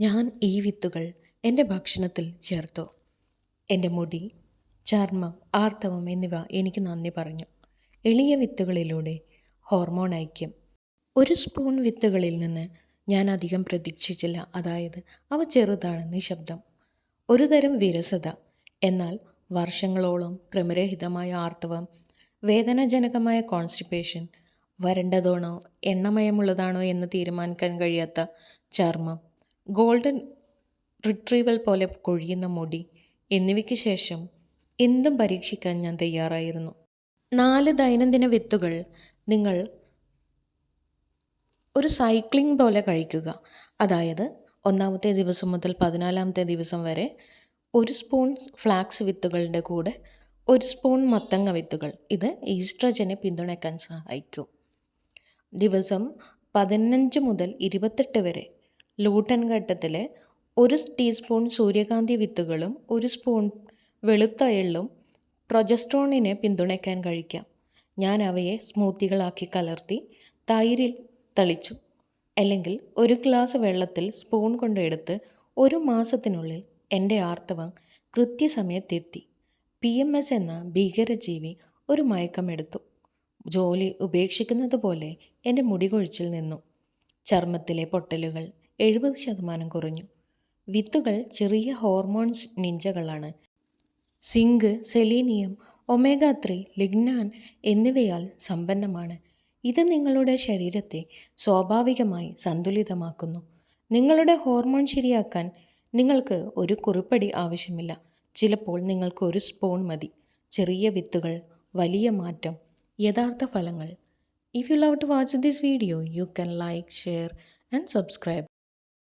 ഞാൻ ഈ വിത്തുകൾ എന്റെ ഭക്ഷണത്തിൽ ചേർത്തു. എന്റെ മുടി ചർമ്മം ആർത്തവം എന്നിവ എനിക്ക് നന്ദി പറഞ്ഞു. എളിയ വിത്തുകളിലൂടെ ഹോർമോൺ ഐക്യം. ഒരു സ്പൂൺ വിത്തുകളിൽ നിന്ന് ഞാൻ അധികം പ്രതീക്ഷിച്ചില്ല. അതായത് അവ ചെറുതാണ് നിശബ്ദം ഒരു തരം വിരസത. എന്നാൽ വർഷങ്ങളോളം ക്രമരഹിതമായ ആർത്തവം വേദനാജനകമായ കോൺസ്റ്റിപ്പേഷൻ വരണ്ടതാണോ എണ്ണമയമുള്ളതാണോ എന്ന് തീരുമാനിക്കാൻ കഴിയാത്ത ചർമ്മം ഗോൾഡൻ റിട്രീവൽ പോലെ കൊഴിയുന്ന മുടി എന്നിവയ്ക്ക് ശേഷം എന്തും പരീക്ഷിക്കാൻ ഞാൻ തയ്യാറായിരുന്നു. നാല് ദൈനംദിന വിത്തുകൾ നിങ്ങൾ ഒരു സൈക്ലിംഗ് പോലെ കഴിക്കുക. അതായത് ഒന്നാമത്തെ ദിവസം മുതൽ പതിനാലാമത്തെ ദിവസം വരെ ഒരു സ്പൂൺ ഫ്ലാക്സ് വിത്തുകളുടെ കൂടെ ഒരു സ്പൂൺ മത്തങ്ങ വിത്തുകൾ. ഇത് ഈസ്ട്രജനെ പിന്തുണയ്ക്കാൻ സഹായിക്കും. ദിവസം പതിനഞ്ച് മുതൽ ഇരുപത്തെട്ട് വരെ ലൂട്ടൻ ഘട്ടത്തിൽ ഒരു ടീസ്പൂൺ സൂര്യകാന്തി വിത്തുകളും ഒരു സ്പൂൺ വെളുത്ത എള്ളും പ്രൊജസ്ട്രോണിനെ പിന്തുണയ്ക്കാൻ കഴിക്കാം. ഞാൻ അവയെ സ്മൂത്തികളാക്കി കലർത്തി തൈരിൽ തളിച്ചു. അല്ലെങ്കിൽ ഒരു ഗ്ലാസ് വെള്ളത്തിൽ സ്പൂൺ കൊണ്ടെടുത്ത് ഒരു മാസത്തിനുള്ളിൽ എന്റെ ആർത്തവം കൃത്യസമയത്തെത്തി. പി എം എസ് എന്ന ഭീകരജീവി ഒരു മയക്കമെടുത്തു ജോലി ഉപേക്ഷിക്കുന്നത് പോലെ എന്റെ മുടികൊഴിച്ചിൽ നിന്നു. ചർമ്മത്തിലെ പൊട്ടലുകൾ എഴുപത് ശതമാനം കുറഞ്ഞു. വിത്തുകൾ ചെറിയ hormones നിഞ്ചകളാണ്. Zinc selenium omega three lignan എന്നിവയാൽ സമ്പന്നമാണ്. ഇത് നിങ്ങളുടെ ശരീരത്തെ സ്വാഭാവികമായി സന്തുലിതമാക്കുന്നു. നിങ്ങളുടെ ഹോർമോൺ ശരിയാക്കാൻ നിങ്ങൾക്ക് ഒരു കുറിപ്പടി ആവശ്യമില്ല. ചിലപ്പോൾ നിങ്ങൾക്ക് ഒരു സ്പൂൺ മതി. ചെറിയ വിത്തുകൾ വലിയ മാറ്റം യഥാർത്ഥ ഫലങ്ങൾ. If you love to watch this video you can like share and subscribe